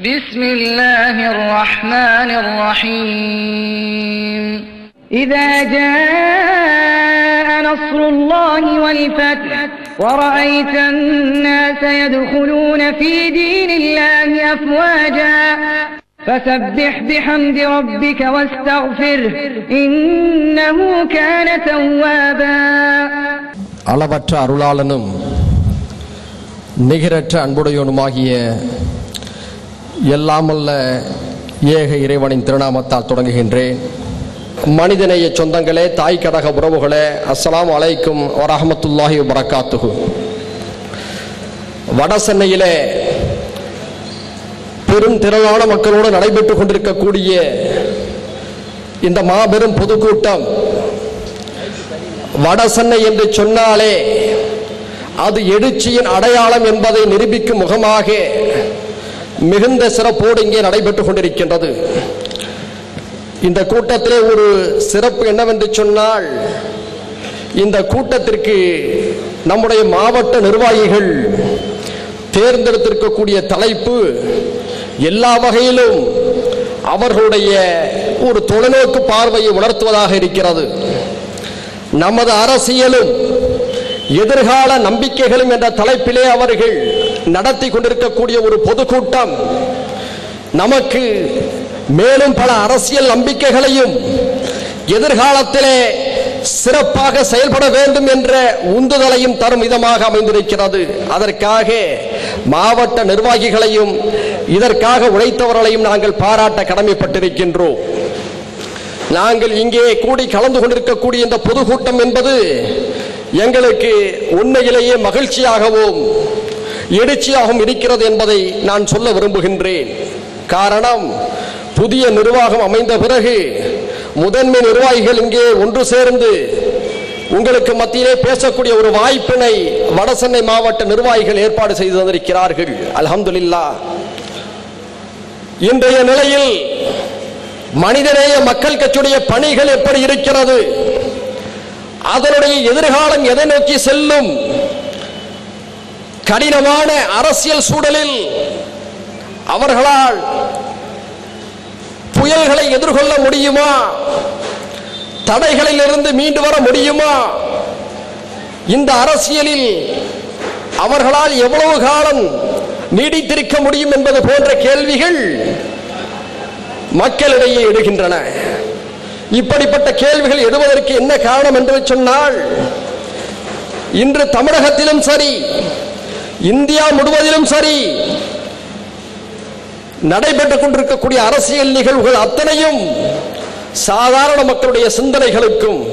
بسم الله الرحمن الرحيم إذا جاء نصر الله والفتح ورأيت الناس يدخلون في دين الله أفواجا فسبح بحمد ربك واستغفره إنه كان توابا அளவற்ற அருளாளனும் நிகரற்ற அன்புடையவனுமாகிய எல்லாமல்ல ஏக இறைவனின் திருநாமத்தால் தொடங்குகின்றேன். மனிதநேய சொந்தங்களே தாய் கடக உறவுகளே அஸ்லாம் அலைக்கும் வரஹமத்துல்லாஹி வரகாத்துகு வட சென்னையிலே பெரும் திரளான மக்களோடு நடைபெற்று கொண்டிருக்கக்கூடிய இந்த மாபெரும் பொதுக்கூட்டம் வட சென்னை என்று சொன்னாலே அது எழுச்சியின் அடையாளம் என்பதை நிரூபிக்கும் முகமாக மிகுந்த சிறப்போடு இங்கே நடைபெற்றுக் கொண்டிருக்கின்றது. இந்த கூட்டத்திலே ஒரு சிறப்பு என்னவென்று சொன்னால் இந்த கூட்டத்திற்கு நம்முடைய மாவட்ட நிர்வாகிகள் தேர்ந்தெடுத்திருக்கக்கூடிய தலைப்பு எல்லா வகையிலும் அவர்களுடைய ஒரு தொலைநோக்கு பார்வையை உணர்த்துவதாக இருக்கிறது. நமது அரசியலும் எதிர்கால நம்பிக்கைகளும் என்ற தலைப்பிலே அவர்கள் நடத்தி கொண்டிருக்கக்கூடிய ஒரு பொதுக்கூட்டம். நமக்கு மேலும் பல அரசியல் நம்பிக்கைகளையும் எதிர்காலத்திலே சிறப்பாக செயல்பட வேண்டும் என்ற உந்துதலையும் தரும் விதமாக அமைந்திருக்கிறது. அதற்காக மாவட்ட நிர்வாகிகளையும் இதற்காக உழைத்தவர்களையும் நாங்கள் பாராட்ட கடமைப்பட்டிருக்கின்றோம். நாங்கள் இங்கே கூடி கலந்து கொண்டிருக்கக்கூடிய இந்த பொதுக்கூட்டம் என்பது எங்களுக்கு உண்மையிலேயே மகிழ்ச்சியாகவும் எழுச்சியாகவும் இருக்கிறது என்பதை நான் சொல்ல விரும்புகின்றேன். காரணம் புதிய நிர்வாகம் அமைந்த பிறகு முதன்மை நிர்வாகிகள் இங்கே ஒன்று சேர்ந்து உங்களுக்கு மத்தியிலே பேசக்கூடிய ஒரு வாய்ப்பினை வடசென்னை மாவட்ட நிர்வாகிகள் ஏற்பாடு செய்து தந்திருக்கிறார்கள். அலமதுல்லா இன்றைய நிலையில் மனிதநேய மக்கள் கட்சியுடைய பணிகள் எப்படி இருக்கிறது? அதனுடைய எதிர்காலம் எதை நோக்கி செல்லும்? கடினமான அரசியல் சூழலில் அவர்களால் புயல்களை எதிர்கொள்ள முடியுமா? தடைகளில் இருந்து மீண்டு வர முடியுமா? இந்த அரசியலில் அவர்களால் எவ்வளவு காலம் நீடித்திருக்க முடியும் என்பது போன்ற கேள்விகள் மக்களிடையே எடுகின்றன இப்படிப்பட்ட கேள்விகள் எடுவதற்கு என்ன காரணம் என்று சொன்னால் இன்று தமிழகத்திலும் சரி இந்தியா முழுவதிலும் சரி. நடைபெற்றுக் கொண்டிருக்கக்கூடிய அரசியல் நிகழ்வுகள் அத்தனையும் சாதாரண மக்களுடைய சிந்தனைகளுக்கும்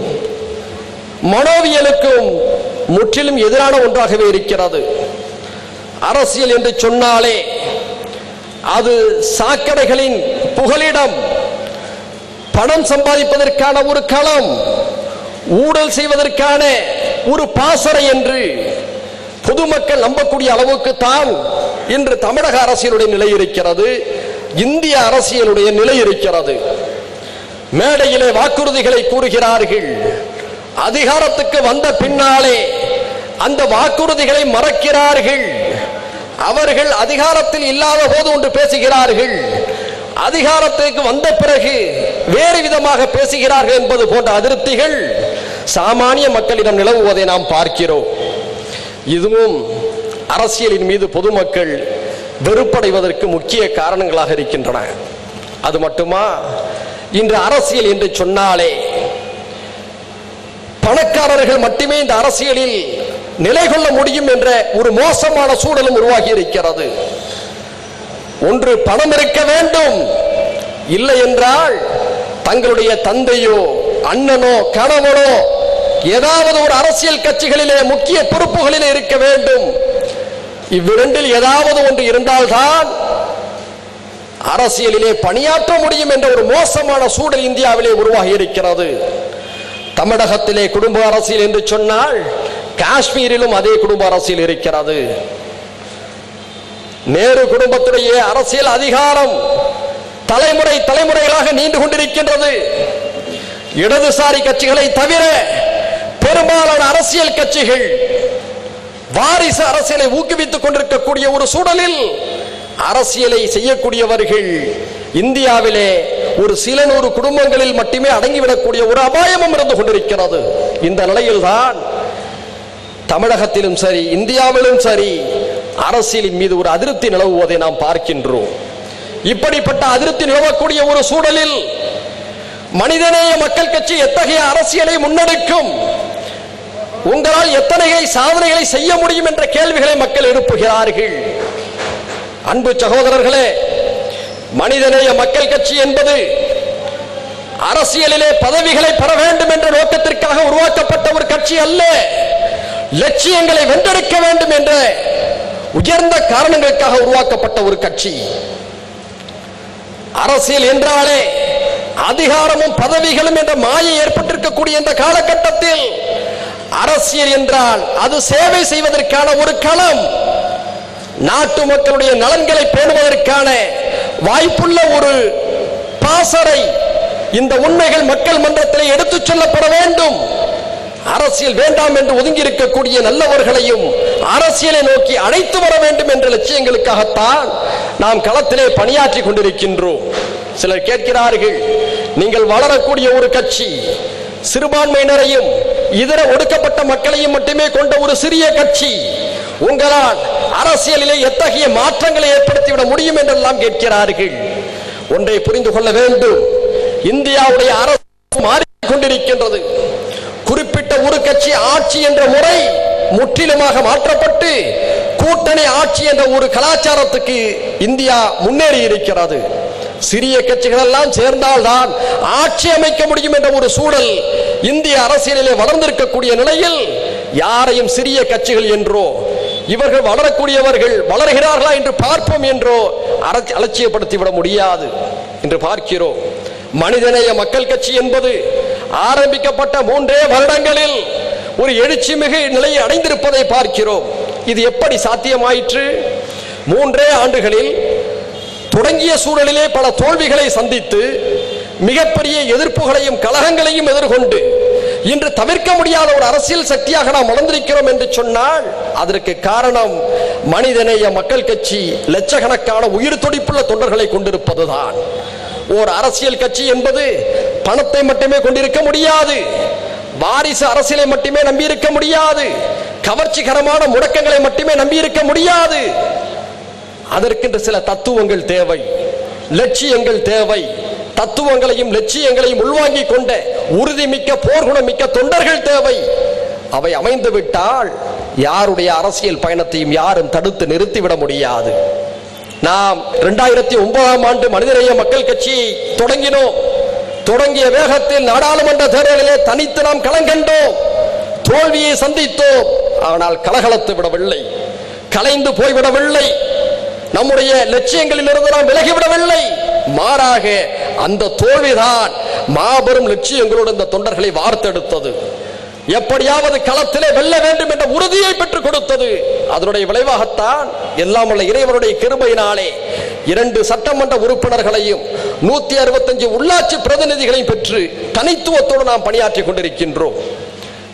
மனோவியலுக்கும் முற்றிலும் எதிரான ஒன்றாகவே இருக்கிறது. அரசியல் என்று சொன்னாலே அது சாக்கடைகளின் புகலிடம். பணம் சம்பாதிப்பதற்கான ஒரு களம் ஊழல் செய்வதற்கான ஒரு பாசறை என்று பொதுமக்கள் நம்பக்கூடிய அளவுக்கு தான் இன்று தமிழக அரசியலுடைய நிலை இருக்கிறது இந்திய அரசியலுடைய நிலை இருக்கிறது. மேடையிலே வாக்குறுதிகளை கூறுகிறார்கள். அதிகாரத்துக்கு வந்த பின்னாலே அந்த வாக்குறுதிகளை மறக்கிறார்கள். அவர்கள் அதிகாரத்தில் இல்லாத போது ஒன்று பேசுகிறார்கள். அதிகாரத்துக்கு வந்த பிறகு வேறு விதமாக பேசுகிறார்கள் என்பது போன்ற அதிருப்திகள் சாமானிய மக்களிடம் நிலவுவதை நாம் பார்க்கிறோம். இதுவும் அரசியலின் மீது பொதுமக்கள் வெறுப்படைவதற்கு முக்கிய காரணங்களாக இருக்கின்றன. அது மட்டுமா? இன்று அரசியல் என்று சொன்னாலே பணக்காரர்கள் மட்டுமே இந்த அரசியலில் நிலை கொள்ள முடியும் என்ற ஒரு மோசமான சூழலும் உருவாகி இருக்கிறது. ஒன்று பணம் இருக்க வேண்டும். இல்லை என்றால் தங்களுடைய தந்தையோ அண்ணனோ கணவனோ ஏதாவது ஒரு அரசியல் கட்சிகளிலே முக்கிய பொறுப்புகளிலே இருக்க வேண்டும். இவ்விரண்டில் ஏதாவது ஒன்று இருந்தால்தான் அரசியலிலே பணியாற்ற முடியும் என்ற ஒரு மோசமான சூழல் இந்தியாவிலே உருவாகி இருக்கிறது. தமிழகத்திலே குடும்ப அரசியல் என்று சொன்னால் காஷ்மீரிலும் அதே குடும்ப அரசியல் இருக்கிறது. நேரு குடும்பத்துடைய அரசியல் அதிகாரம் தலைமுறை தலைமுறைகளாக நீண்டு கொண்டிருக்கின்றது. இடதுசாரி கட்சிகளை தவிர பெரும்பாலான அரசியல் கட்சிகள் வாரிசு அரசியலை ஊக்குவித்துக் கொண்டிருக்கக்கூடிய ஒரு சூழலில் அரசியலை செய்யக்கூடியவர்கள் இந்தியாவிலே ஒரு சில நூறு குடும்பங்களில் மட்டுமே அடங்கிவிடக்கூடிய ஒரு அபாயமும் இருந்து கொண்டிருக்கிறது. இந்த நிலையில்தான் தமிழகத்திலும் சரி இந்தியாவிலும் சரி அரசியலின் மீது ஒரு அதிருப்தி நிலவுவதை நாம் பார்க்கின்றோம். இப்படிப்பட்ட அதிருப்தி நிலவக்கூடிய ஒரு சூழலில் மனிதநேய மக்கள் கட்சி எத்தகைய அரசியலை முன்னெடுக்கும்? உங்களால் எத்தனை சாதனைகளை செய்ய முடியும் என்ற கேள்விகளை மக்கள் எழுப்புகிறார்கள். அன்பு சகோதரர்களே மனிதநேய மக்கள் கட்சி என்பது அரசியலிலே பதவிகளை பெற வேண்டும் என்ற நோக்கத்திற்காக உருவாக்கப்பட்ட ஒரு கட்சி அல்ல. லட்சியங்களை வென்றெடுக்க வேண்டும் என்ற உயர்ந்த காரணங்களுக்காக உருவாக்கப்பட்ட ஒரு கட்சி. அரசியல் என்றாலே அதிகாரமும் பதவிகளும் என்ற மாயை ஏற்பட்டிருக்கக்கூடிய இந்த காலகட்டத்தில் அரசியல் என்றால் அது சேவை செய்வதற்கான ஒரு களம். நாட்டு மக்களுடைய நலன்களை பேணுவதற்கான வாய்ப்புள்ள ஒரு பாசறை. இந்த உண்மைகள் மக்கள் மன்றத்தில் எடுத்துச் சொல்லப்பட வேண்டும். அரசியல் வேண்டாம் என்று ஒதுங்கி இருக்கக்கூடிய நல்லவர்களையும் அரசியலை நோக்கி அழைத்து வர வேண்டும் என்ற லட்சியங்களுக்காகத்தான் நாம் களத்திலே பணியாற்றி கொண்டிருக்கின்றோம். சிலர் கேட்கிறார்கள் நீங்கள் வளரக்கூடிய ஒரு கட்சி சிறுபான்மையினரையும் இதர ஒடுக்கப்பட்ட மக்களையும் மட்டுமே கொண்ட ஒரு சிறிய கட்சி உங்களால் அரசியலிலே எத்தகைய மாற்றங்களை ஏற்படுத்திவிட முடியும் என்றெல்லாம் கேட்கிறார்கள். ஒன்றை புரிந்து கொள்ள வேண்டும். இந்தியாவுடைய அரசு மாறிக்கொண்டிருக்கின்றது. குறிப்பிட்ட ஒரு கட்சி ஆட்சி என்ற முறை முற்றிலுமாக மாற்றப்பட்டு கூட்டணி ஆட்சி என்ற ஒரு கலாச்சாரத்துக்கு இந்தியா முன்னேறி இருக்கிறது சிறிய கட்சிகள் எல்லாம் சேர்ந்தால்தான் ஆட்சி அமைக்க முடியும் என்ற ஒரு சூழல் இந்திய அரசியலிலே வளர்ந்திருக்கக்கூடிய நிலையில் யாரையும் சிறிய கட்சிகள் என்றோ இவர்கள் வளரக்கூடியவர்கள் வளர்கிறார்களா என்று பார்ப்போம் என்றோ அலட்சியப்படுத்தி அலட்சியப்படுத்திவிட முடியாது என்று பார்க்கிறோம். மனிதநேய மக்கள் கட்சி என்பது ஆரம்பிக்கப்பட்ட மூன்றே வருடங்களில் ஒரு எழுச்சி மிகு நிலையை அடைந்திருப்பதை பார்க்கிறோம். இது எப்படி சாத்தியமாயிற்று? மூன்றே ஆண்டுகளில் தொடங்கிய சூழலிலே பல தோல்விகளை சந்தித்து மிகப்பெரிய எதிர்ப்புகளையும் கலகங்களையும் எதிர்கொண்டு இன்று தவிர்க்க முடியாத ஒரு அரசியல் சக்தியாக நாம் வளர்ந்திருக்கிறோம் என்று சொன்னால் அதற்கு காரணம் மனிதநேய மக்கள் கட்சி லட்சக்கணக்கான உயிர் துடிப்புள்ள தொண்டர்களை கொண்டிருப்பதுதான். ஓர் அரசியல் கட்சி என்பது பணத்தை மட்டுமே கொண்டிருக்க முடியாது வாரிசு அரசியலை மட்டுமே நம்பியிருக்க முடியாது கவர்ச்சிகரமான முடக்கங்களை மட்டுமே நம்பியிருக்க முடியாது அதற்கென்று சில தத்துவங்கள் தேவை. லட்சியங்கள் தேவை. தத்துவங்களையும் லட்சியங்களையும் உள்வாங்கிக் கொண்ட உறுதிமிக்க போர்குணமிக்க தொண்டர்கள் தேவை. அவை அமைந்து விட்டால் யாருடைய அரசியல் பயணத்தையும் யாரும் தடுத்து நிறுத்திவிட முடியாது. நாம் இரண்டாயிரத்தி ஒன்பதாம் ஆண்டு மனிதநேய மக்கள் கட்சியை தொடங்கினோம். தொடங்கிய வேகத்தில் நாடாளுமன்ற தேர்தலிலே தனித்து நாம் களங்கண்டோம் தோல்வியை சந்தித்தோம். ஆனால் கலகலத்து விடவில்லை. கலைந்து போய்விடவில்லை. நம்முடைய லட்சியங்களிலிருந்து நாம் விலகிவிடவில்லை. மாறாக அந்த தோல்விதான் மாபெரும் லட்சியங்களோடு இந்த தொண்டர்களை வார்த்தெடுத்தது. எப்படியாவது களத்திலே வெல்ல வேண்டும் என்ற உறுதியை பெற்றுக் கொடுத்தது. அதனுடைய விளைவாகத்தான் எல்லாம் உள்ள இறைவனுடைய கிருபையினாலே இரண்டு சட்டமன்ற உறுப்பினர்களையும் நூத்தி அறுபத்தஞ்சு உள்ளாட்சி பிரதிநிதிகளையும் பெற்று தனித்துவத்தோடு நாம் பணியாற்றிக் கொண்டிருக்கின்றோம்.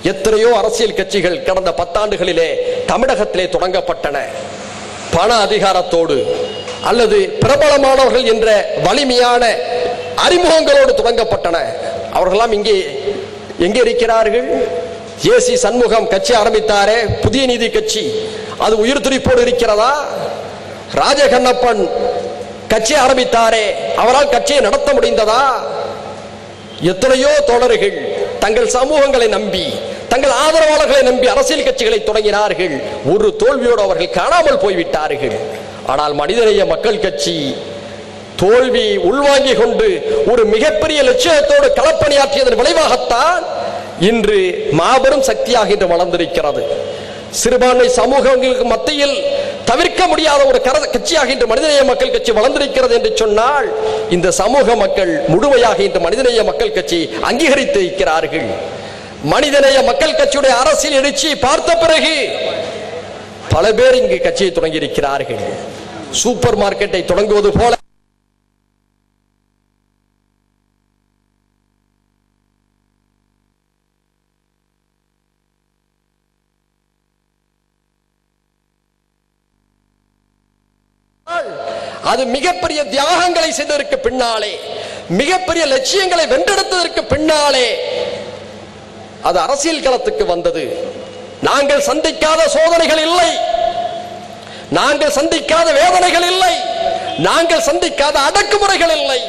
எத்தனையோ அரசியல் கட்சிகள் கடந்த பத்தாண்டுகளிலே தமிழகத்திலே தொடங்கப்பட்டன. பண அதிகாரத்தோடு அல்லது பிரபலமானவர்கள் என்ற வலிமையான அறிமுகங்களோடு தொடங்கப்பட்டன அவர்களெல்லாம் இங்கே எங்கே இருக்கிறார்கள்? ஏசி சண்முகம் கட்சி ஆரம்பித்தாரே புதிய நீதி கட்சி. அது உயிர் துடிப்போடு இருக்கிறதா? ராஜகண்ணப்பன் கட்சி ஆரம்பித்தாரே அவரால் கட்சியை நடத்த முடிந்ததா? எத்தனையோ தோழர்கள் தங்கள் சமூகங்களை நம்பி தங்கள் ஆதரவாளர்களை நம்பி அரசியல் கட்சிகளை தொடங்கினார்கள். ஒரு தோல்வியோடு அவர்கள் காணாமல் போய்விட்டார்கள். ஆனால் மனிதநேய மக்கள் கட்சி தோல்வி உள்வாங்கிக் கொண்டு ஒரு மிகப்பெரிய லட்சியத்தோடு களப்பணியாற்றியதன் விளைவாகத்தான் இன்று மாபெரும் சக்தியாக இன்று வளர்ந்திருக்கிறது. சிறுபான்மை சமூகங்களுக்கு மத்தியில் தவிர்க்க முடியாத ஒரு கர- கட்சியாக இன்று மனிதநேய மக்கள் கட்சி வளர்ந்திருக்கிறது என்று சொன்னால் இந்த சமூக மக்கள் முழுமையாக இன்று மனிதநேய மக்கள் கட்சி அங்கீகரித்து இருக்கிறார்கள். மனிதநேய மக்கள் கட்சியுடைய அரசியல் எழுச்சியை பார்த்த பிறகு பல பேர் இங்கு கட்சியை தொடங்கி இருக்கிறார்கள் சூப்பர் மார்க்கெட்டை தொடங்குவது போல அது மிகப்பெரிய தியாகங்களை செய்ததற்கு பின்னாலே மிகப்பெரிய லட்சியங்களை வென்றெடுத்ததற்கு பின்னாலே அது அரசியல் களத்துக்கு வந்தது. நாங்கள் சந்திக்காத சோதனைகள் இல்லை. நாங்கள் சந்திக்காத வேதனைகள் இல்லை. நாங்கள் சந்திக்காத அடக்குமுறைகள் இல்லை.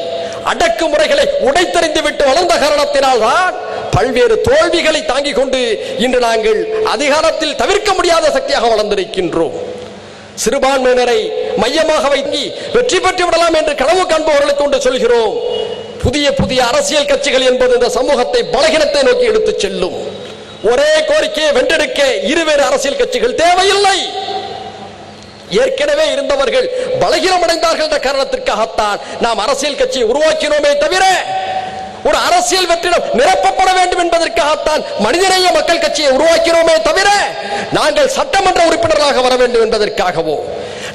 அடக்குமுறைகளை உடைத்தறிந்து விட்டு வளர்ந்த காரணத்தினால் தான் பல்வேறு தோல்விகளை தாங்கிக் கொண்டு இன்று நாங்கள் அதிகாரத்தில் தவிர்க்க முடியாத சக்தியாக வளர்ந்திருக்கின்றோம். சிறுபான்மையினரை மையமாக வைத்து வெற்றி பெற்று விடலாம் என்று கனவு காண்பவர்களுக்கு ஒன்று சொல்கிறோம். புதிய புதிய அரசியல் கட்சிகள் என்பது இந்த சமூகத்தை பலகீனத்தை நோக்கி எடுத்துச் செல்லும். ஒரே கோரிக்கையை வென்றெடுக்க இருவேறு அரசியல் கட்சிகள் தேவையில்லை. ஏற்கனவே இருந்தவர்கள் பலகீனமடைந்தார்கள் என்ற காரணத்திற்காகத்தான் நாம் அரசியல் கட்சியை உருவாக்கினோமே தவிர ஒரு அரசியல் வெற்றிடம் நிரப்பப்பட வேண்டும் என்பதற்காகத்தான் மனிதநேய மக்கள் கட்சியை உருவாக்கினோமே தவிர நாங்கள் சட்டமன்ற உறுப்பினர்களாக வர வேண்டும் என்பதற்காகவோ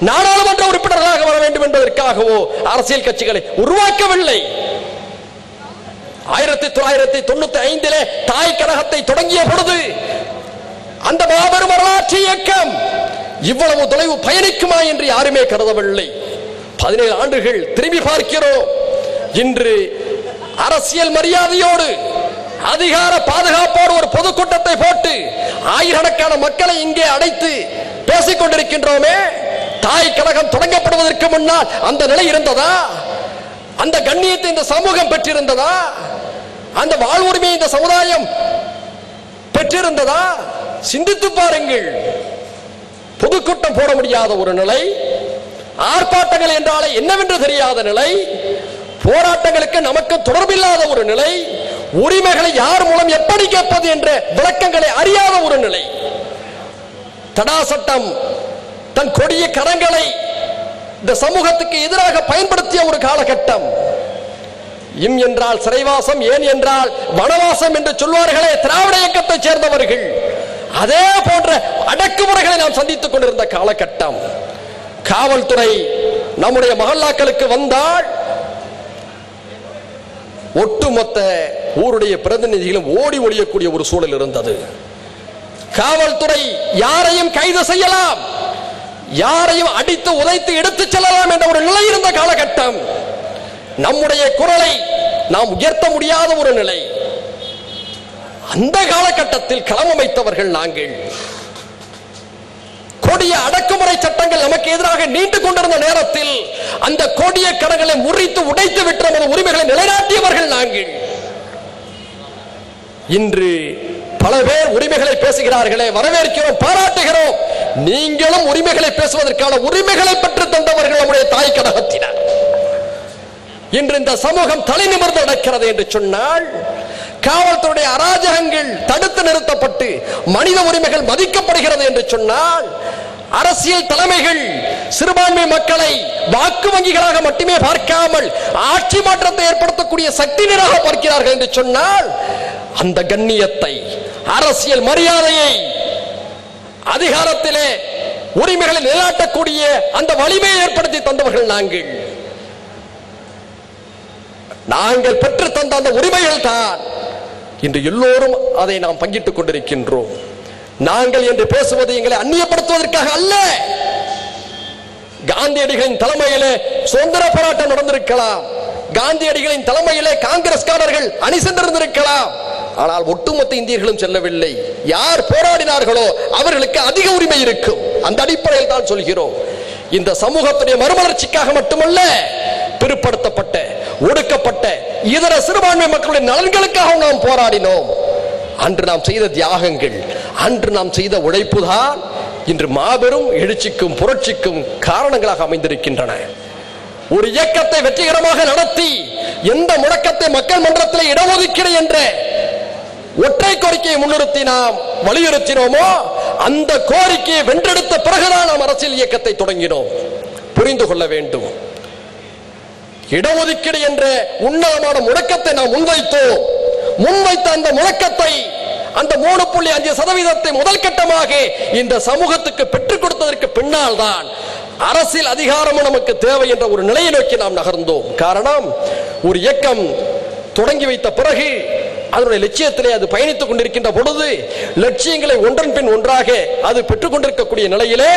நாடாளுமன்ற உறுப்பினர்களாக வர வேண்டும் என்பதற்காகவோ அரசியல் கட்சிகளை உருவாக்கவில்லை. ஆயிரத்தி தொள்ளாயிரத்தி தொண்ணூத்தி ஐந்திலே தாய் கழகத்தை தொடங்கிய பொழுது அந்த மாபெரும் வரலாற்று இயக்கம் இவ்வளவு தொலைவு பயணிக்குமா என்று யாருமே கருதவில்லை. பதினேழு ஆண்டுகள் திரும்பி பார்க்கிறோம். இன்று அரசியல் மரியாதையோடு அதிகார பாதுகாப்போடு ஒரு பொதுக்கூட்டத்தை போட்டு ஆயிரக்கணக்கான மக்களை இங்கே அடைத்து பேசிக் கொண்டிருக்கின்றோமே தாய் கழகம் தொடங்கப்படுவதற்கு முன்னால் அந்த நிலை இருந்ததா? அந்த கண்ணியத்தை இந்த சமூகம் பெற்றிருந்ததா? அந்த வாழ்வுரிமையை இந்த சமுதாயம் பெற்றிருந்ததா? சிந்தித்து பாருங்கள். பொதுக்கூட்டம் போட முடியாத ஒரு நிலை ஆர்ப்பாட்டங்கள் என்றாலே என்னவென்று தெரியாத நிலை போராட்டங்களுக்கு நமக்கு தொடர்பில்லாத ஒரு நிலை உரிமைகளை யார் மூலம் எப்படி கேட்பது என்ற விளக்கங்களை அறியாத ஒரு நிலை. தடா சட்டம் தன் கொடிய கரங்களை இந்த சமூகத்துக்கு எதிராக பயன்படுத்திய ஒரு காலகட்டம். இம் என்றால் சிறைவாசம் ஏன் என்றால் வனவாசம் என்று சொல்வார்களே திராவிட இயக்கத்தை சேர்ந்தவர்கள். அதே போன்ற அடக்குமுறைகளை நாம் சந்தித்துக் கொண்டிருந்த காலகட்டம். காவல்துறை நம்முடைய மகல்லாக்களுக்கு வந்தால் ஒட்டுமொத்த ஊருடைய பிரதிநிதிகளும் ஓடி ஒழியக்கூடிய ஒரு சூழல் இருந்தது. காவல்துறை யாரையும் கைது செய்யலாம். யாரையும் அடித்து உதைத்து எடுத்துச் செல்லலாம் என்ற ஒரு நிலை இருந்த காலகட்டம். நம்முடைய குரலை நாம் உயர்த்த முடியாத ஒரு நிலை. அந்த காலகட்டத்தில் களமமைத்தவர்கள் நாங்கள். கொடிய அடக்குமுறை சட்டங்கள் நமக்கு எதிராக நீண்டு கொண்டிருந்த நேரத்தில் அந்த கொடிய கடங்களை முறித்து உடைத்து விட்டு நமது உரிமைகளை நிலைநாட்டியவர்கள் நாங்கள். இன்று பல பேர் உரிமைகளை பேசுகிறார்களே வரவேற்கிறோம் பாராட்டுகிறோம். நீங்களும் உரிமைகளை பேசுவதற்கான உரிமைகளை பெற்று தந்தவர்கள் நம்முடைய தாய் கழகத்தினர் இன்று இந்த சமூகம் தலை நிமிர்ந்து நடக்கிறது என்று சொன்னால் காவல்துறையுடைய அராஜகங்கள் தடுத்து நிறுத்தப்பட்டு மனித உரிமைகள் மதிக்கப்படுகிறது என்று சொன்னால் அரசியல் தலைமைகள் சிறுபான்மை மக்களை வாக்கு வங்கிகளாக மட்டுமே பார்க்காமல் ஆட்சி மாற்றத்தை ஏற்படுத்தக்கூடிய சக்தியினராக பார்க்கிறார்கள் என்று சொன்னால் அந்த கண்ணியத்தை அரசியல் மரியாதையை அதிகாரத்திலே உரிமைகளை நிலாட்டக்கூடிய அந்த வலிமையை ஏற்படுத்தி தந்தவர்கள் நாங்கள். நாங்கள் பெற்று தந்த அந்த உரிமைகள் தான். இன்று எல்லோரும் அதை நாம் பங்கிட்டுக் கொண்டிருக்கின்றோம். நாங்கள் என்று பேசுவது எங்களை அந்நியப்படுத்துவதற்காக அல்ல. காந்தியடிகளின் தலைமையிலே சுதந்திர போராட்டம் நடந்திருக்கலாம். காந்தியடிகளின் தலைமையிலே காங்கிரஸ்காரர்கள் அணி சென்றிருந்திருக்கலாம். ஆனால் ஒட்டுமொத்த இந்தியர்களும் செல்லவில்லை. யார் போராடினார்களோ அவர்களுக்கு அதிக உரிமை இருக்கும். அந்த அடிப்படையில் தான் சொல்கிறோம். இந்த சமூகத்துடைய மறுமலர்ச்சிக்காக மட்டுமல்ல பிற்படுத்தப்பட்ட ஒடுக்கப்பட்ட இதர சிறுபான்மை மக்களுடைய நலன்களுக்காக நாம் போராடினோம். அன்று நாம் செய்த தியாகங்கள் அன்று நாம் செய்த உழைப்பு தான் இன்று மாபெரும் எழுச்சிக்கும் புரட்சிக்கும் காரணங்களாக அமைந்திருக்கின்றன. ஒரு இயக்கத்தை வெற்றிகரமாக நடத்தி எந்த முழக்கத்தை மக்கள் மன்றத்தில் இடஒதுக்கீடு என்ற ஒற்றை கோரிக்கையை முன்னிறுத்தி நாம் வலியுறுத்தினோமோ அந்த கோரிக்கையை வென்றெடுத்த பிறகுதான் நாம் அரசியல் இயக்கத்தை தொடங்கினோம். புரிந்து கொள்ள வேண்டும். இடஒதுக்கீடு என்ற உன்னதமான முழக்கத்தை நாம் முன்வைத்தோம். முன்வைத்த அந்த முழக்கத்தை அந்த மூணு புள்ளி அஞ்சு சதவீதத்தை முதல் கட்டமாக இந்த சமூகத்துக்கு பெற்றுக் கொடுத்ததற்கு பின்னால் தான் அரசியல் அதிகாரமும் நமக்கு தேவை என்ற ஒரு நிலையை நோக்கி நாம் நகர்ந்தோம். காரணம் ஒரு இயக்கம் தொடங்கி வைத்த பிறகு அதனுடைய லட்சியத்திலே அது பயணித்துக் கொண்டிருக்கின்ற பொழுது லட்சியங்களை ஒன்றன் பின் ஒன்றாக அது பெற்றுக்கொண்டிருக்கக்கூடிய நிலையிலே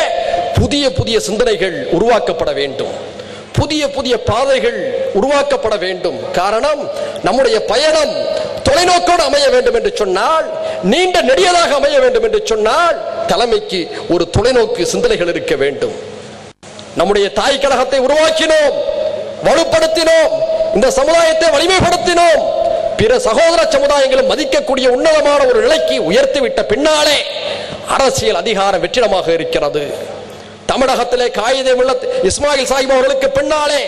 புதிய புதிய சிந்தனைகள் உருவாக்கப்பட வேண்டும். புதிய புதிய பாதைகள் உருவாக்கப்பட வேண்டும். காரணம் நம்முடைய பயணம் தொலைநோக்கோடு அமைய வேண்டும் என்று சொன்னால் நீண்ட நெடியதாக அமைய வேண்டும் என்று சொன்னால் தலைமைக்கு ஒரு தொலைநோக்கு சிந்தனைகள் இருக்க வேண்டும். நம்முடைய தாய் கழகத்தை உருவாக்கினோம் வலுப்படுத்தினோம் இந்த சமுதாயத்தை வலிமைப்படுத்தினோம். பிற சகோதர சமுதாயங்களும் மதிக்கக்கூடிய உன்னதமான ஒரு நிலைக்கு உயர்த்திவிட்ட பின்னாலே அரசியல் அதிகாரம் வெற்றிடமாக இருக்கிறது. தமிழகத்திலே காயிதே முல்லத் இஸ்மாயில் சாஹிப் அவர்களுக்கு பின்னாலே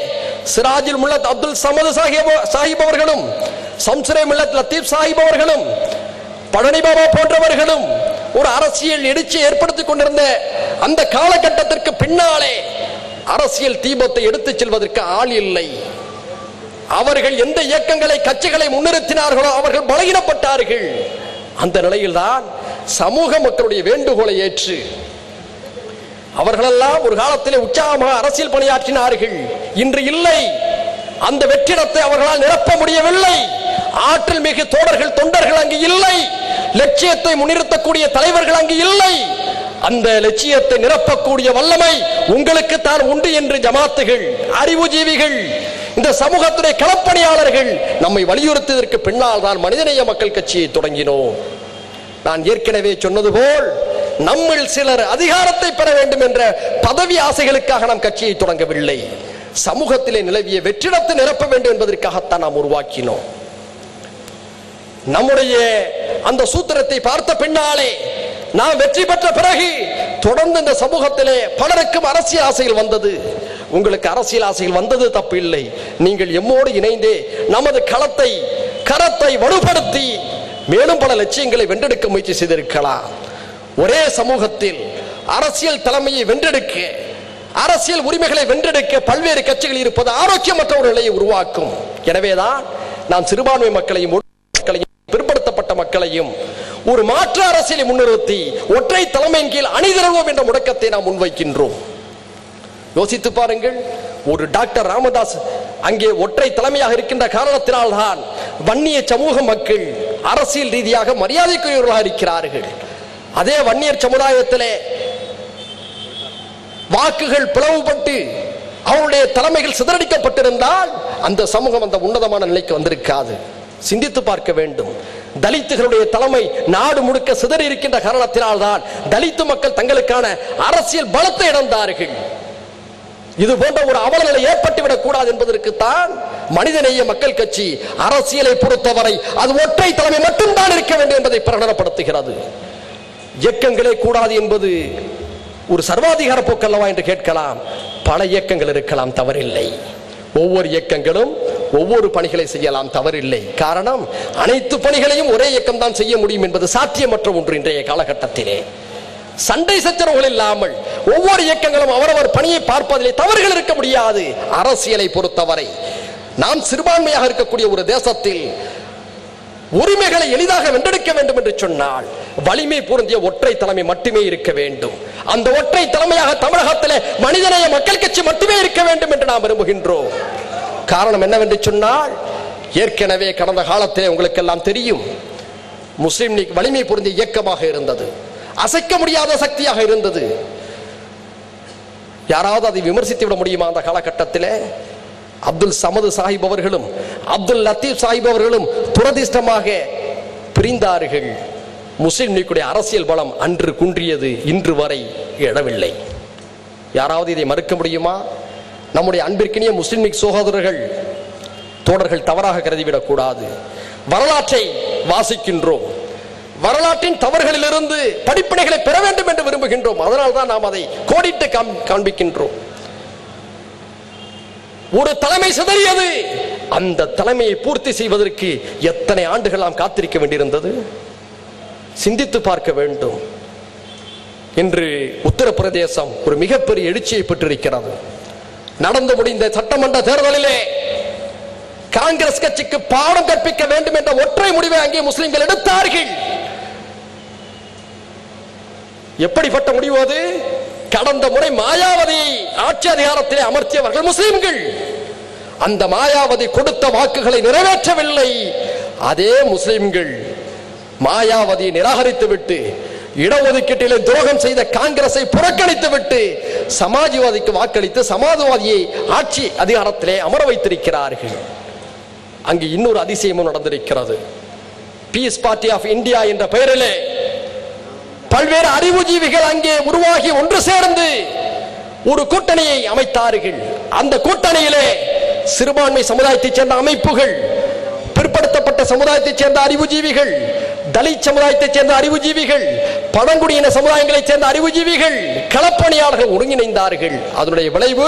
சிராஜில் முல்லத் அப்துல் சமது சாஹிப் சாஹிப் அவர்களும் சம்சுரே முல்லத் லத்தீப் சாஹிப் அவர்களும் பழனி பாபா போன்றவர்களும் ஒரு அரசியல் எழுச்சி ஏற்படுத்தி கொண்டிருந்த அந்த காலகட்டத்திற்கு பின்னாலே அரசியல் தீபத்தை எடுத்துச் செல்வதற்கு ஆள் இல்லை. அவர்கள் எந்த இயக்கங்களை கட்சிகளை முன்னிறுத்தினார்களோ அவர்கள் பலகீனப்பட்டார்கள். அந்த நிலையில்தான் சமூக மக்களுடைய வேண்டுகோளை ஏற்று அவர்களெல்லாம் ஒரு காலத்திலே உற்சாகமாக அரசியல் பணியாற்றினார்கள். இன்று இல்லை. அந்த வெற்றிடத்தை அவர்களால் நிரப்ப முடியவில்லை. ஆற்றல் மிகு தோழர்கள் தொண்டர்கள் அங்கு இல்லை. லட்சியத்தை முன்னிறுத்தக்கூடிய தலைவர்கள் அங்கு இல்லை. அந்த லட்சியத்தை நிரப்பக்கூடிய வல்லமை உங்களுக்கு தான் உண்டு என்று ஜமாத்துகள் அறிவுஜீவிகள் இந்த சமூகத்துடைய களப்பணியாளர்கள் நம்மை வலியுறுத்துவதற்கு பின்னால் தான் மனிதநேய மக்கள் கட்சியை தொடங்கினோம். நான் ஏற்கனவே சொன்னது போல் நம்மில் சிலர் அதிகாரத்தை பெற வேண்டும் என்ற பதவி ஆசைகளுக்காக நாம் கட்சியை தொடங்கவில்லை. சமூகத்திலே நிலவிய வெற்றிடத்தை நிரப்ப வேண்டும் என்பதற்காகத்தான் நாம் உருவாக்கினோம். நம்முடைய அந்த சூத்திரத்தை பார்த்த பின்னாலே நாம் வெற்றி பெற்ற பிறகு தொடர்ந்து இந்த சமூகத்திலே பலருக்கும் அரசியல் ஆசைகள் வந்தது. உங்களுக்கு அரசியல் ஆசைகள் வந்தது தப்பு இல்லை நீங்கள் எம்மோடு இணைந்தே நமது களத்தை கரத்தை வலுப்படுத்தி மேலும் பல லட்சியங்களை வென்றெடுக்க முயற்சி செய்திருக்கலாம். ஒரே சமூகத்தில் அரசியல் தலைமையை வென்றெடுக்க அரசியல் உரிமைகளை வென்றெடுக்க பல்வேறு கட்சிகள் இருப்பது ஆரோக்கியமற்ற ஒரு நிலையை உருவாக்கும். எனவேதான் நாம் சிறுபான்மை மக்களையும் மக்களையும் பிற்படுத்தப்பட்ட மக்களையும் ஒரு மாற்று அரசியலை முன்னிறுத்தி ஒற்றை தலைமையின் கீழ் அணிதிரள்வோம் என்ற முடக்கத்தை நாம் முன்வைக்கின்றோம். யோசித்து பாருங்கள் ஒரு டாக்டர் ராமதாஸ் அங்கே ஒற்றை தலைமையாக இருக்கின்ற காரணத்தினால் தான் வன்னிய சமூக மக்கள் அரசியல் ரீதியாக மரியாதைக்குரியவர்களாக இருக்கிறார்கள். அதே வன்னியர் சமுதாயத்திலே வாக்குகள் பிளவுபட்டு அவருடைய தலைமைகள் சிதறடிக்கப்பட்டிருந்தால் அந்த சமூகம் அந்த உன்னதமான நிலைக்கு வந்திருக்காது. சிந்தித்து பார்க்க வேண்டும். தலித்துகளுடைய தலைமை நாடு முழுக்க சிதறி இருக்கின்ற காரணத்தினால் தான் தலித்து மக்கள் தங்களுக்கான அரசியல் பலத்தை இழந்தார்கள். இது போன்ற ஒரு அவலநிலை ஏற்பட்டுவிடக் கூடாது என்பதற்குத்தான் மனிதநேய மக்கள் கட்சி அரசியலை பொறுத்தவரை அது ஒற்றை தலைமை மட்டும்தான் இருக்க வேண்டும் என்பதை பிரகடனப்படுத்துகிறது. இயக்கங்களே கூடாது என்பது ஒரு சர்வாதிகார போக்கல்லவா என்று கேட்கலாம். பல இயக்கங்கள் இருக்கலாம் தவறில்லை. ஒவ்வொரு இயக்கங்களும் ஒவ்வொரு பணிகளை செய்யலாம் தவறில்லை. காரணம் அனைத்து பணிகளையும் ஒரே இயக்கம் தான் செய்ய முடியும் என்பது சாத்தியமற்ற ஒன்று இன்றைய காலகட்டத்திலே. சண்டை சச்சரவுகள் இல்லாமல் ஒவ்வொரு இயக்கங்களும் அவரவர் பணியை பார்ப்பதிலே தவறுகள் இருக்க முடியாது. அரசியலை பொறுத்தவரை நாம் சிறுபான்மையாக இருக்கக்கூடிய ஒரு தேசத்தில் உரிமைகளை எளிதாக வென்றெடுக்க வேண்டும் என்று சொன்னால் வலிமை பொருந்திய ஒற்றை தலைமை மட்டுமே இருக்க வேண்டும். அந்த ஒற்றை தலைமையாக தமிழகத்தில் மனிதநேய மக்கள் கட்சி மட்டுமே இருக்க வேண்டும் என்று நாம் விரும்புகின்றோம். காரணம் என்னவென்று சொன்னால் ஏற்கனவே கடந்த காலத்திலே உங்களுக்கு எல்லாம் தெரியும். முஸ்லிம் லீக் வலிமை பொருந்திய இயக்கமாக இருந்தது. அசைக்க முடியாத சக்தியாக இருந்தது. யாராவது அதை விமர்சித்து விட முடியுமா அந்த காலகட்டத்திலே? அப்துல் சமது சாஹிப் அவர்களும் அப்துல் லத்தீப் சாஹிப் அவர்களும் துரதிர்ஷ்டமாக பிரிந்தார்கள். முஸ்லிம் லீக்குடைய அரசியல் பலம் அன்று குன்றியது இன்று வரை எழவில்லை. யாராவது இதை மறுக்க முடியுமா? நம்முடைய அன்பிற்கினிய முஸ்லிம் லீக் சகோதரர்கள் தோழர்கள் தவறாக கருதிவிடக் கூடாது வரலாற்றை வாசிக்கின்றோம். வரலாற்றின் தவறுகளிலிருந்து படிப்பினைகளை பெற வேண்டும் என்று விரும்புகின்றோம். அதனால் தான் நாம் அதை கோடிட்டு காண்பிக்கின்றோம். ஒரு தலைமை சிதறியது. அந்த தலைமையை பூர்த்தி செய்வதற்கு எத்தனை ஆண்டுகள் நாம் காத்திருக்க வேண்டியிருந்தது? சிந்தித்து பார்க்க வேண்டும். இன்று உத்தரப்பிரதேசம் ஒரு மிகப்பெரிய எழுச்சியை பெற்றிருக்கிறது. நடந்து முடிந்த சட்டமன்ற தேர்தலிலே காங்கிரஸ் கட்சிக்கு பாடம் கற்பிக்க வேண்டும் என்ற ஒற்றை முடிவை அங்கே முஸ்லிம்கள் எடுத்தார்கள். எப்படிப்பட்ட முடிவு அது? கடந்த முறை மாயாவதி ஆட்சி அதிகாரத்திலே அமர்த்தியவர்கள் முஸ்லிம்கள். அந்த மாயாவதி கொடுத்த வாக்குகளை நிறைவேற்றவில்லை. அதே முஸ்லிம்கள் மாயாவதியை நிராகரித்துவிட்டு இடஒதுக்கீட்டிலே துரோகம் செய்த காங்கிரஸை புறக்கணித்து விட்டு சமாஜ்வாதிக்கு வாக்களித்து சமாஜ்வாதியை ஆட்சி அதிகாரத்திலே அமர வைத்திருக்கிறார்கள். அங்கு இன்னொரு அதிசயமும் நடந்திருக்கிறது. பீஸ் பார்ட்டி ஆஃப் இந்தியா என்ற பெயரிலே பல்வேறு அறிவுஜீவிகள் அங்கே உருவாகி ஒன்று சேர்ந்து ஒரு கூட்டணியை அமைத்தார்கள். அந்த கூட்டணியிலே சிறுபான்மை சமுதாயத்தைச் சேர்ந்த அமைப்புகள் பிற்படுத்தப்பட்ட சமுதாயத்தைச் சேர்ந்த அறிவுஜீவிகள் தலித் சமுதாயத்தைச் சேர்ந்த அறிவுஜீவிகள் பழங்குடியின சமுதாயங்களைச் சேர்ந்த அறிவுஜீவிகள் களப்பணியாளர்கள் ஒருங்கிணைந்தார்கள். அதனுடைய விளைவு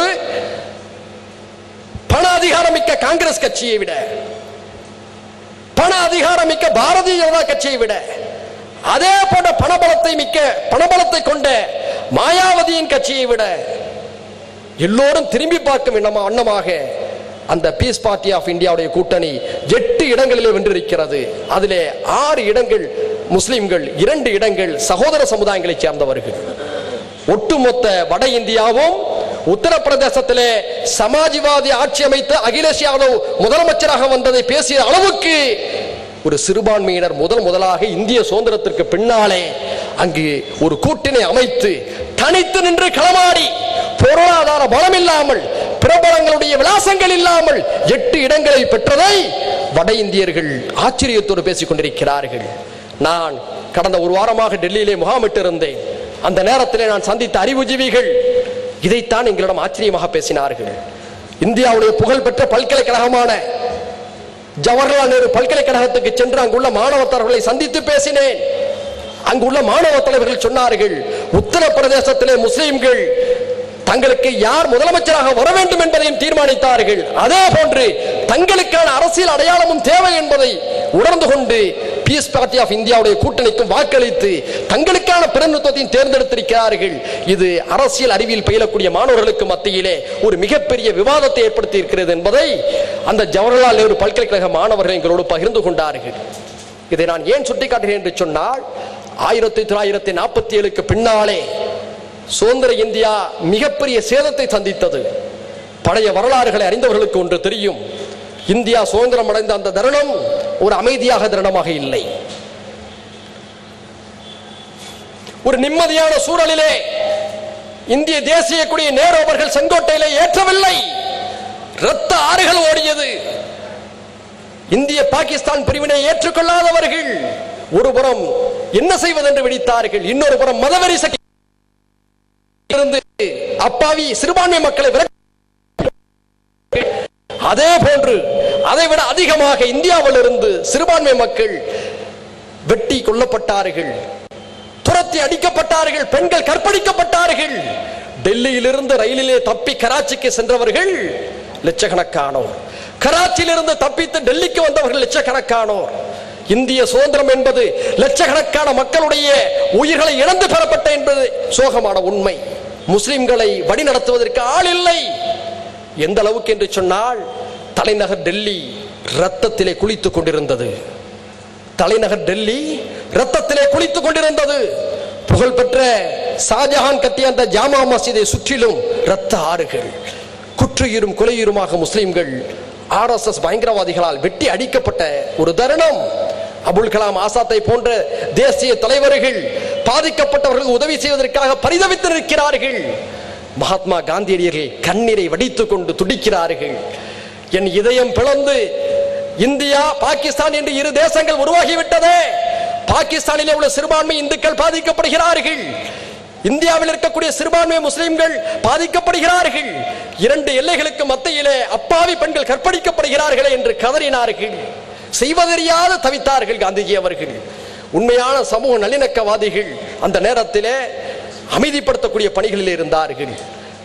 பண அதிகாரமிக்க காங்கிரஸ் கட்சியை விட பண அதிகாரமிக்க பாரதிய ஜனதா கட்சியை விட அதே போன்ற பணபலத்தை மிக்க பணபலத்தை கொண்ட மாயாவதியின் கட்சியை விட எல்லோரும் திரும்பி பார்க்கும் எண்ணமா அன்னமாக அந்த பீஸ் பார்ட்டி ஆஃப் இந்தியாவுடைய கூட்டணி எட்டு இடங்களிலே வென்றிருக்கிறது. அதிலே ஆறு இடங்கள் முஸ்லிம்கள் இரண்டு இடங்கள் சகோதர சமுதாயங்களைச் சேர்ந்தவர்கள். ஒட்டுமொத்த வட இந்தியாவும் உத்தரப்பிரதேசத்திலே சமாஜ்வாதி ஆட்சி அமைத்து அகிலேஷ் யாதவ் முதலமைச்சராக வந்ததை பேசிய அளவுக்கு ஒரு சிறுபான்மையினர் முதல் முதலாக இந்திய சுதந்திரத்திற்கு பின்னாலே அங்கு ஒரு கூட்டினை அமைத்து தனித்து நின்று களமாடி பொருளாதார பலம் இல்லாமல் பிரபலங்களுடைய விலாசங்கள் இல்லாமல் எட்டு இடங்களை பெற்றதை வட இந்தியர்கள் ஆச்சரியத்தோடு பேசிக் கொண்டிருக்கிறார்கள். நான் கடந்த ஒரு வாரமாக டெல்லியிலே முகாமிட்டு இருந்தேன் அந்த நேரத்திலே நான் சந்தித்த அறிவுஜீவிகள் இதைத்தான் எங்களிடம் ஆச்சரியமாக பேசினார்கள். இந்தியாவுடைய புகழ்பெற்ற பல்கலைக்கழகமான ஜவஹர்லால் நேரு பல்கலைக்கழகத்துக்கு சென்று அங்குள்ள மாணவத்தவர்களை சந்தித்து பேசினேன். அங்குள்ள மாணவ தலைவர்கள் சொன்னார்கள் உத்தரப்பிரதேசத்திலே முஸ்லிம்கள் தங்களுக்கு யார் முதலமைச்சராக வர வேண்டும் என்பதையும் தீர்மானித்தார்கள். அதே போன்று தங்களுக்கான அரசியல் அடையாளமும் தேவை என்பதை உணர்ந்து கொண்டு பீஸ் பார்ட்டி ஆஃப் இந்தியாவுடைய கூட்டணிக்கும் வாக்களித்து தங்களுக்கான பிரதிநிதித்துவத்தையும் தேர்ந்தெடுத்திருக்கிறார்கள். இது அரசியல் அறிவியல் பயிலக்கூடிய மாணவர்களுக்கு மத்தியிலே ஒரு மிகப்பெரிய விவாதத்தை ஏற்படுத்தி இருக்கிறது என்பதை அந்த ஜவஹர்லால் நேரு பல்கலைக்கழக மாணவர்கள் எங்களோடு பகிர்ந்து கொண்டார்கள். இதை நான் ஏன் சுட்டிக்காட்டுகிறேன் என்று சொன்னால் ஆயிரத்தி தொள்ளாயிரத்தி நாற்பத்தி ஏழுக்கு பின்னாலே சுதந்திர இந்தியா மிகப்பெரிய சேதத்தை சந்தித்தது. பழைய வரலாறுகளை அறிந்தவர்களுக்கு ஒன்று தெரியும். இந்தியா சுதந்திரம் அடைந்த அந்த தருணம் ஒரு அமைதியாக தருணமாக இல்லை. ஒரு நிம்மதியான சூழலிலே இந்திய தேசிய கொடியை நேரு அவர்கள் செங்கோட்டையிலே ஏற்றவில்லை. இரத்த ஆறுகள் ஓடியது. இந்திய பாகிஸ்தான் பிரிவினை ஏற்றுக்கொள்ளாதவர்கள் ஒருபுறம் என்ன செய்வதென்று விடித்தார்கள் இன்னொரு புறம் மதவெறி சக்தி இருந்து அப்பாவி சிறுபான்மை மக்களை அதே போன்று அதை விட அதிகமாக இந்தியாவிலிருந்து சிறுபான்மை மக்கள் வெட்டி கொல்லப்பட்டார்கள் துரத்தி அடிக்கப்பட்டார்கள் பெண்கள் கற்பழிக்கப்பட்டார்கள். டெல்லியிலிருந்து ரயிலிலே தப்பி கராச்சிக்கு சென்றவர்கள் லட்சக்கணக்கானோர். கராச்சியிலிருந்து தப்பித்து டெல்லிக்கு வந்தவர்கள் லட்சக்கணக்கானோர். இந்திய சுதந்திரம் என்பது லட்சக்கணக்கான மக்களுடைய உயிர்களை இழந்து பெறப்பட்ட என்பது சோகமான உண்மை. முஸ்லிம்களை வழிநடத்துவதற்கு ஆள் இல்லை. எந்த அளவுக்கு என்று சொன்னால் தலைநகர் டெல்லி ரத்தத்திலே குளித்துக் கொண்டிருந்தது. தலைநகர் டெல்லி ரத்தத்திலே குளித்துக் கொண்டிருந்தது. புகழ்பெற்ற ஷாஜஹான் கட்டிய அந்த ஜாமா மசிதை சுற்றிலும் ரத்த ஆறுகள் குற்றுயிரும் கொலையுருமாக முஸ்லிம்கள் ஆர்எஸ்எஸ் பயங்கரவாதிகளால் வெட்டி அடிக்கப்பட்ட ஒரு தருணம். அபுல் கலாம் ஆசாத்தை போன்ற தேசிய தலைவர்கள் பாதிக்கப்பட்டவர்களுக்கு உதவி செய்வதற்காக பரிதவித்து நிற்கிறார்கள். மகாத்மா காந்தியடிகள் கண்ணீரை வடித்துக் கொண்டு துடிக்கிறார்கள். என் இதயம் பிளந்து இந்தியா பாகிஸ்தான் என்று இரு தேசங்கள் உருவாகிவிட்டதே. பாகிஸ்தானிலே உள்ள சிறுபான்மை இந்துக்கள் பாதிக்கப்படுகிறார்கள். இந்தியாவில் இருக்கக்கூடிய சிறுபான்மை முஸ்லிம்கள் பாதிக்கப்படுகிறார்கள். இரண்டு எல்லைகளுக்கு மத்தியிலே அப்பாவி பெண்கள் கற்பழிக்கப்படுகிறார்களே என்று கதறினார்கள். செய்வதறியாது தவித்தார்கள் காந்திஜி அவர்கள். உண்மையான சமூக நல்லிணக்கவாதிகள் அந்த நேரத்திலே அமைதிப்படுத்தக்கூடிய பணிகளில் இருந்தார்கள்.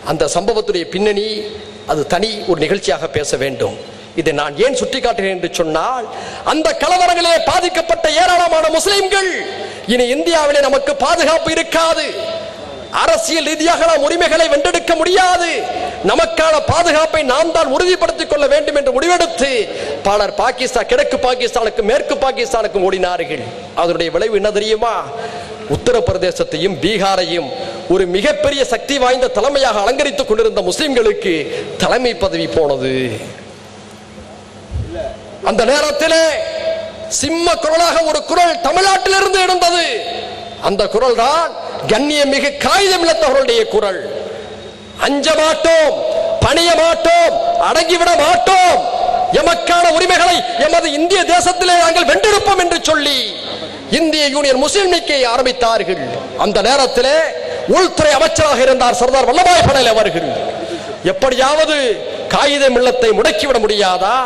அந்த சம்பவத்துடைய பின்னணி அது தனி ஒரு நிகழ்ச்சியாக பேச வேண்டும். இதை நான் ஏன் சுட்டிக்காட்டுகிறேன் என்று சொன்னால் அந்த கலவரங்களே பாதிக்கப்பட்ட ஏராளமான முஸ்லிம்கள் இனி இந்தியாவிலே நமக்கு பாதுகாப்பு இருக்காது. அரசியல் ரீதியாக நாம் உரிமைகளை வென்றெடுக்க முடியாது. நமக்கான பாதுகாப்பை நாம் தான் உறுதிப்படுத்திக் கொள்ள வேண்டும் என்று முடிவெடுத்து பலர் பாகிஸ்தான் கிழக்கு பாகிஸ்தானுக்கும் மேற்கு பாகிஸ்தானுக்கும் ஓடினார்கள். அதனுடைய விளைவு என்ன தெரியுமா? உத்தரப்பிரதேசத்தையும் பீகாரையும் ஒரு மிகப்பெரிய சக்தி வாய்ந்த தலைமையாக அலங்கரித்துக் கொண்டிருந்த முஸ்லிம்களுக்கு தலைமை பதவி போனது. அந்த நேரத்திலே சிம்ம குரலாக ஒரு குரல் தமிழ்நாட்டிலிருந்து எழுந்தது. அந்த குரல் தான் கண்ணியம் மிக காகிதம் இழந்தவர்களுடைய குரல். அஞ்ச மாட்டோம் பணிய மாட்டோம் அடங்கிவிட மாட்டோம் எமக்கான உரிமைகளை எமது இந்திய தேசத்திலே நாங்கள் வென்றெடுப்போம் என்று சொல்லி இந்திய யூனியன் முஸ்லிம் லீக்கை ஆரம்பித்தார்கள். அந்த நேரத்திலே உள்துறை அமைச்சராக இருந்தார் சர்தார் வல்லபாய் படேல் அவர்கள். எப்படியாவது காகித மில்லத்தை முடக்கிவிட முடியாதா?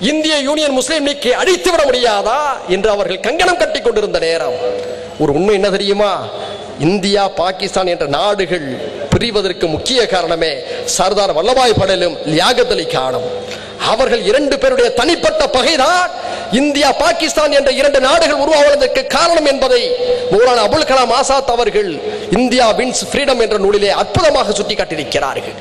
இந்திய யூனியன் முஸ்லிம் லீக்கை அழித்து விட முடியாதா? என்று அவர்கள் கங்கணம் கட்டிக் கொண்டிருந்த நேரம். ஒரு உண்மை என்ன தெரியுமா? இந்தியா பாகிஸ்தான் என்ற நாடுகள் பிரிவதற்கு முக்கிய காரணமே சர்தார் வல்லபாய் படேலும் லியாகத் அலி காணும் அவர்கள் இரண்டு பேருடைய தனிப்பட்ட பகைதான். இந்தியா பாகிஸ்தான் என்ற இரண்டு நாடுகள் உருவாவதற்கு காரணம் என்பதை மௌலானா அபுல் கலாம் ஆசாத் அவர்கள் இந்தியா வின்ஸ் ஃப்ரீடம் என்ற நூலிலே அற்புதமாக சுட்டி காட்டியிருக்கிறார்கள்